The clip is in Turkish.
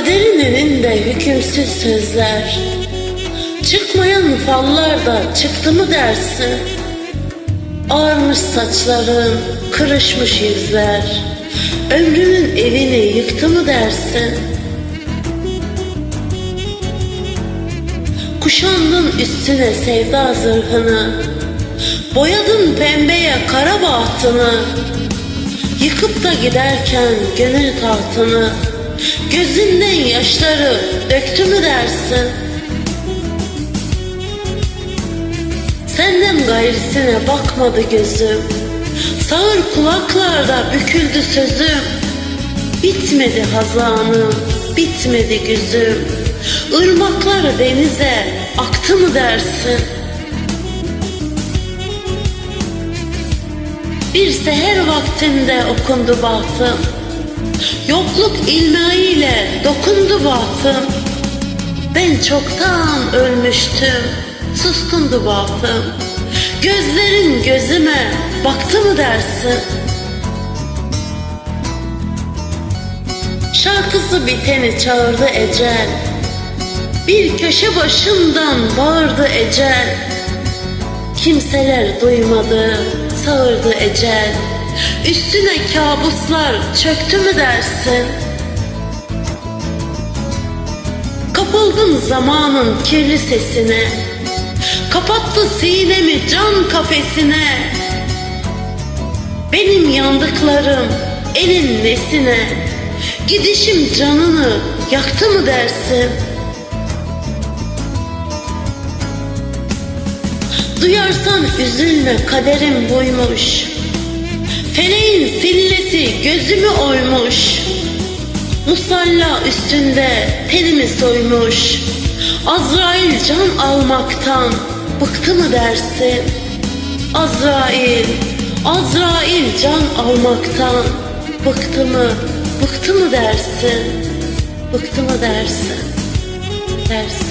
Kaderin önünde hükümsüz sözler. Çıkmayan fallarda çıktı mı dersin? Ağarmış saçların, kırışmış yüzler. Ömrümün evini yıktı mı dersin? Kuşandın üstüne sevda zırhını. Boyadın pembeye kara bahtını. Yıkıp da giderken gönül tahtını Gözünden yaşları döktü mü dersin? Senden gayrısine bakmadı gözüm. Sağır kulaklarda büküldü sözüm. Bitmedi hazanım, bitmedi güzüm. Irmaklar denize aktı mı dersin? Bir seher vaktinde okundu bahtım Yokluk ilmeğiyle dokundu bahtım. Ben çoktan ölmüştüm Suskundu bahtım. Gözlerin gözüme baktı mı dersin? Şarkısı biteni çağırdı ecel. Bir köşe başından bağırdı ecel. Kimseler duymadı, sağırdı ecel Üstüne kabuslar çöktü mü dersin? Kapıldım zamanın kirli sesine Kapattı sinemi can kafesine Benim yandıklarım elin nesine Gidişim canını yaktı mı dersin? Duyarsan üzülme kaderim buymuş Feleğin sillesi gözümü oymuş Musalla üstünde tenimi soymuş Azrail can almaktan bıktı mı dersin? Azrail, Azrail can almaktan bıktı mı, bıktı mı dersin? Bıktı mı dersin? Dersin.